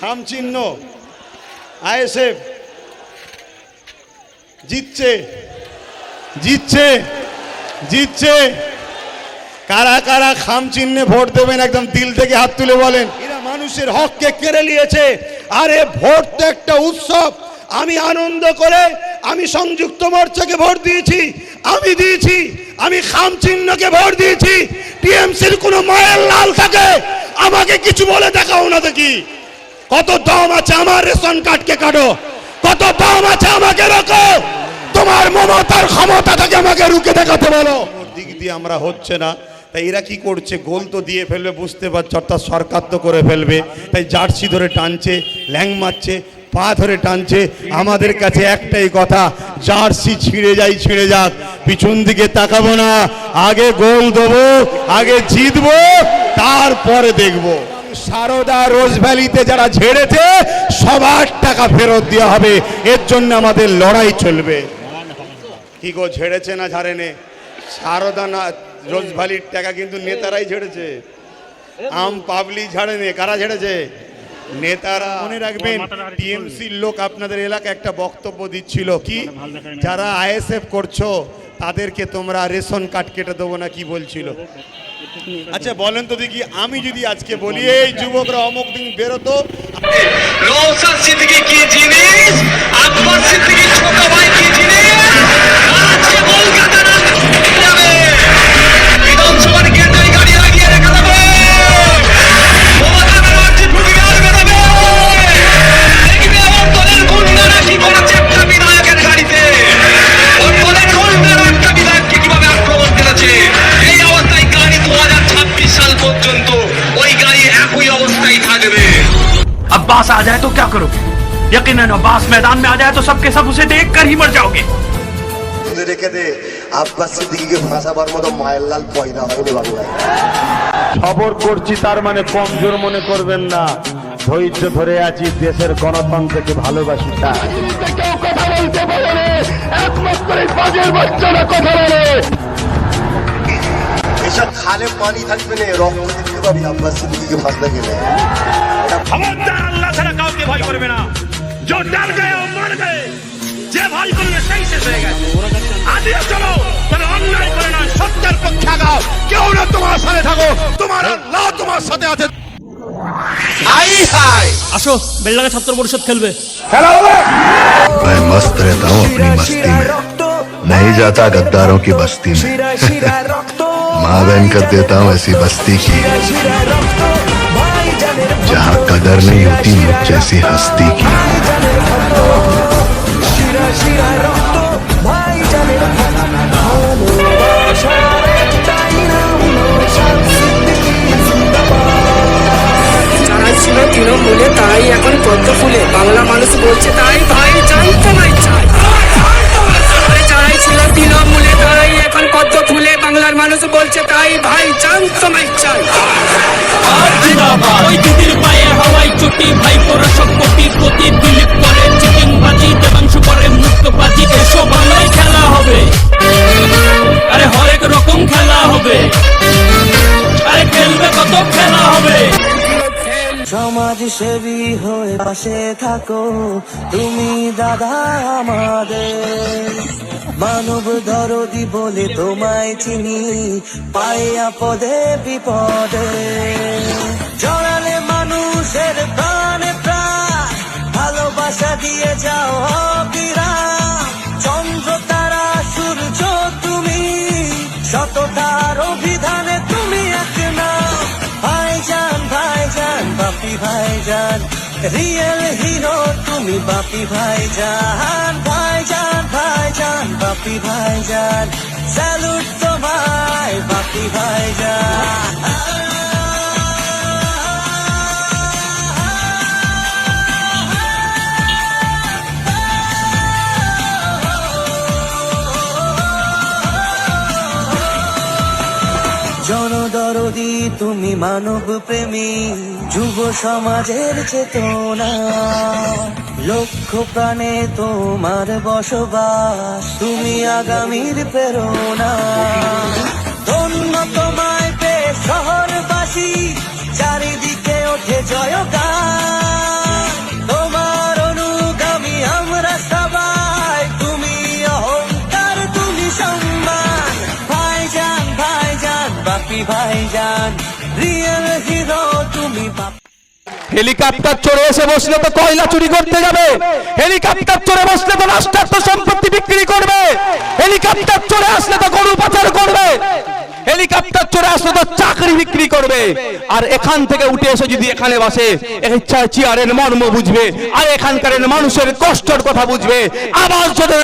খাম চিহ্ন। আইএসএফ জিতছে। জিতছে। জিতছে। কারা কারা খাম চিহ্নে ভোট দেবেন? একদম দিল থেকে হাত তুলে বলেন। এরা মানুষের হককে কেড়ে নিয়েছে। আরে ভোট তো একটা উৎসব। আমি আনন্দ করে আমি সংযুক্ত মোর্চাকে ভোট দিয়েছি। আমি দিয়েছি। আমি খাম চিহ্নকে ভোট দিয়েছি। টিএমসির কোনো মায়ের লাল থাকে। আমাকে কিছু বলে দেখাও না দেখি। কত দম আছে আমার রেশন কার্ডকে কাটো। কত দম আছে আমাকে রাখো। তোমার মমতার ক্ষমতা থেকে আমাকে রুকে দেখাতে বলো। দিক দিয়ে আমরা হচ্ছে না। তাই এরা কি করছে? গোল তো দিয়ে ফেলবে, বুঝতে পারছ? অর্থাৎ সরকার তো করে ফেলবে। তাই জার্সি ধরে টানছে, ল্যাং মারছে, পা ধরে টানছে। আমাদের কাছে একটাই কথা, জার্সি ছিঁড়ে যাই, ছিঁড়ে যাক। পিছন দিকে তাকাবো না। আগে গোল দেবো, আগে জিতবো। তারপরে দেখব। সারদা রোজ ভ্যালিতে যারা ঝেড়েছে সবার টাকা ফেরত দেওয়া হবে। এর জন্য আমাদের লড়াই চলবে। কি গো ঝেড়েছে না ঝাড়েনে? সারদা না রোজ ভ্যালির টাকা কিন্তু নেতারাই ঝেড়েছে। আম পাবলি ঝাড়েনে কারা ঝেড়েছে? নেতারা মনে রাখবেন টিএমসির লোক আপনাদের এলাকায় একটা বক্তব্য দিচ্ছিল কি? যারা আইএসএফ করছ তাদেরকে তোমরা রেশন কার্ড কেটে দেবো না কি বলছিল? আচ্ছা বলেন তো দেখি, আমি যদি আজকে বলি, এই যুবকরা অমুক দিন বেরোতো। নৌসাদ সিদ্দিকি কি জিনিস? আকবর अब्बास आ जाए तो क्या करोगे यकीनन अब्बास मैदान में आ जाए तो सबके सब उसे देख कर ही मर जाओगे তুলে রেখে দে আব্বাস সিদ্দিকিকে ভাসাবার মতো মায়ের লাল পয়দা হয়নি বাংলায় খবর করছি তার মানে কমজোর মনে করবেন না ধৈর্য ধরে আছি দেশের গণতন্ত্রকে ভালোবাসি তাই এসব খালে পানি থাকবে না রক্ত দেখতে পাবি আব্বাস সিদ্দিকিকে ভাসতে গেলে খবরদার আল্লাহ ছাড়া কাউকে ভয় করবে না जो डर गए वो मर गए যে ভয় করবে সেই শেষ হয়ে গেছে আদিও চলো তবে অন্যায় করে না সত্যের পক্ষে আগাও কেউ না তোমার সাথে থাকো তোমার আল্লাহ তোমার সাথে আছে আসো বেলডাঙ্গা ছাত্র পরিষদ খেলবে मैं मस्त रहता हूँ अपनी मस्ती में नहीं जाता गद्दारों की बस्ती में माँ बहन कर देता हूँ ऐसी बस्ती की जहाँ कदर नहीं होती मुझ जैसी हस्ती की। সমাজ সেবি হয়ে পাশে থাকো। তুমি দাদা আমাদের। মানব দরদি বলে তোমায় চিনি পায়া পদে বিপদে। জড়ালে মানুষের প্রাণে প্রাণ, ভালোবাসা দিয়ে যাও ভাইজান রিয়েল হিরো তুমি বাপি ভাইজান ভাইজান ভাইজান বাপি ভাইজান। স্যালুট তোমায় বাপি ভাইজান। জনদরদি তুমি মানব প্রেমী যুব সমাজের চেতনা। লক্ষ্য প্রাণে তোমার বসবাস তুমি আগামীর প্রেরণা। হেলিকপ্টার চড়ে এসে বসলে তো কয়লা চুরি করতে যাবে? হেলিকপ্টার চড়ে বসলে তো রাষ্ট্রায়ত্ত সম্পত্তি বিক্রি করবে। হেলিকপ্টার চড়ে আসলে তো গরু পাচার করবে। হেলিকপ্টার চড়ে আসলে তো চাকরি বিক্রি করবে। আর এখান থেকে উঠে এসে যদি এখানে বসে চেয়ারের মর্ম বুঝবে, আর এখানকার মানুষের কষ্টের কথা বুঝবে, আবার যদি